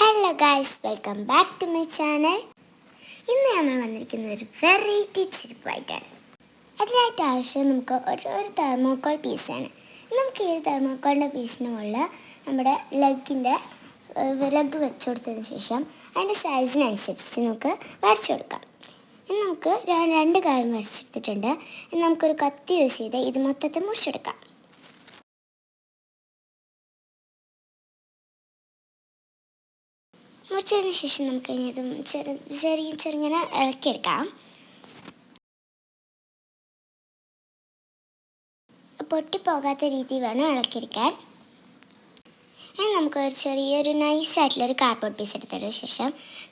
Hello guys welcome back to my channel ഇന്ന് നമ്മൾ വന്നിരിക്കുന്ന ഒരു വെറൈറ്റി ചെരുപ്പായിട്ടാണ് അതിനായിട്ട് ആവശ്യം നമുക്ക് ഒരു ഒരു തെർമോക്കോൾ പീസാണ് നമുക്ക് ഈ ഒരു തെർമോക്കോളിന്റെ പീസിന് മുകളിൽ നമ്മുടെ ലെഗിന്റെ വിലഗ് വെച്ചു കൊടുത്തതിന് ശേഷം അതിന്റെ സൈസിനനുസരിച്ച് നമുക്ക് വരച്ചു കൊടുക്കാം. ഇനി നമുക്ക് രണ്ട് കാര്യം വരച്ചെടുത്തിട്ടുണ്ട്. നമുക്കൊരു കത്തി യൂസ് ചെയ്ത് ഇത് മൊത്തത്തിൽ മുറിച്ചെടുക്കാം. മുറിച്ചതിന് ശേഷം നമുക്ക് ഇനി ഇത് ചെറു ചെറിയ ചെറുങ്ങനെ ഇളക്കിയെടുക്കാം. പൊട്ടിപ്പോകാത്ത രീതി വേണം ഇളക്കിയെടുക്കാൻ. ഇനി നമുക്ക് ഒരു ചെറിയൊരു നൈസായിട്ടുള്ളൊരു കാർഡ്ബോർഡ് പീസ് എടുത്തതിന് ശേഷം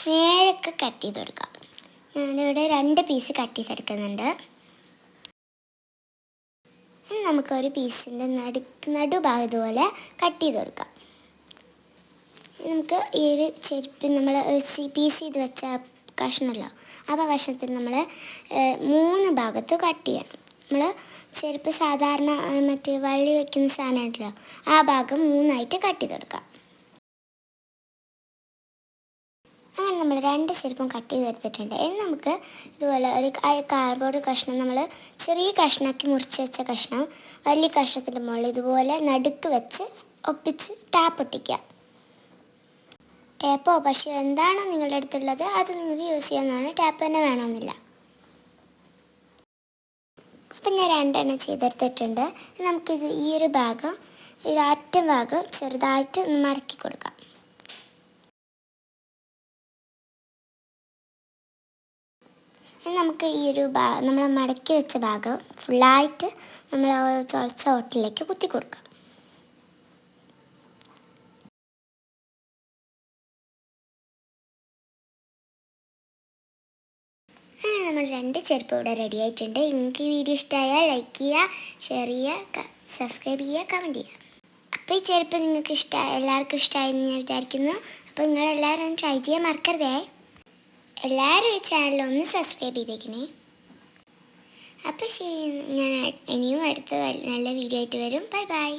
നേരൊക്കെ കട്ട് ചെയ്ത് കൊടുക്കാം. ഞാനിവിടെ രണ്ട് പീസ് കട്ട് ചെയ്തെടുക്കുന്നുണ്ട്. ഇനി നമുക്കൊരു പീസിന്റെ നടു നടുഭാഗം ഇതുപോലെ കട്ട് ചെയ്ത് കൊടുക്കാം. നമുക്ക് ഈ ഒരു ചെരുപ്പ് നമ്മൾ പീസ് ചെയ്ത് വെച്ച കഷ്ണമല്ലോ. അപ്പോൾ കഷ്ണത്തിൽ നമ്മൾ മൂന്ന് ഭാഗത്ത് കട്ട് ചെയ്യണം. നമ്മൾ ചെരുപ്പ് സാധാരണ മറ്റേ വള്ളി വെക്കുന്ന സാധനമായിട്ടല്ലോ ആ ഭാഗം മൂന്നായിട്ട് കട്ട് ചെയ്ത് കൊടുക്കാം. അങ്ങനെ നമ്മൾ രണ്ട് ചെരുപ്പും കട്ട് ചെയ്തെടുത്തിട്ടുണ്ട് ഇനി നമുക്ക് ഇതുപോലെ ഒരു കാർഡ്ബോർഡ് കഷ്ണം നമ്മൾ ചെറിയ കഷ്ണമാക്കി മുറിച്ച് വെച്ച കഷ്ണം വലിയ കഷ്ണത്തിന്റെ മുകളിൽ ഇതുപോലെ നടുക്ക് വെച്ച് ഒപ്പിച്ച് ടാപ്പ് ഒട്ടിക്കുക ടാപ്പോ പക്ഷേ എന്താണോ നിങ്ങളുടെ അടുത്തുള്ളത് അത് നിങ്ങൾക്ക് യൂസ് ചെയ്യാവുന്നതാണ്. ടാപ്പ് തന്നെ വേണമെന്നില്ല. അപ്പം ഞാൻ രണ്ടെണ്ണം ചെയ്തെടുത്തിട്ടുണ്ട്. നമുക്കിത് ഈ ഒരു ഭാഗം ഈ ഒരു അറ്റം ഭാഗം ചെറുതായിട്ട് ഒന്ന് മടക്കി കൊടുക്കാം. നമുക്ക് ഈ ഒരു നമ്മൾ മടക്കി വെച്ച ഭാഗം ഫുള്ളായിട്ട് നമ്മൾ തുളച്ച ഓട്ടിലേക്ക് കുത്തി കൊടുക്കാം. നമ്മൾ രണ്ട് ചെരുപ്പ് ഇവിടെ റെഡി ആയിട്ടുണ്ട്. നിങ്ങൾക്ക് ഈ വീഡിയോ ഇഷ്ടമായാൽ ലൈക്ക് ചെയ്യുക ഷെയർ ചെയ്യുക സബ്സ്ക്രൈബ് ചെയ്യുക കമന്റ് ചെയ്യുക. അപ്പോൾ ഈ ചെരുപ്പ് നിങ്ങൾക്ക് ഇഷ്ടമായി എല്ലാവർക്കും ഇഷ്ടമായി എന്ന് ഞാൻ വിചാരിക്കുന്നു. അപ്പോൾ നിങ്ങളെല്ലാവരും ട്രൈ ചെയ്യാൻ മറക്കരുതേ. എല്ലാവരും ഈ ചാനൽ ഒന്ന് സബ്സ്ക്രൈബ് ചെയ്തേക്കണേ. അപ്പോൾ ശരി ഞാൻ ഇനിയും അടുത്ത നല്ല വീഡിയോ ആയിട്ട് വരും. Bye bye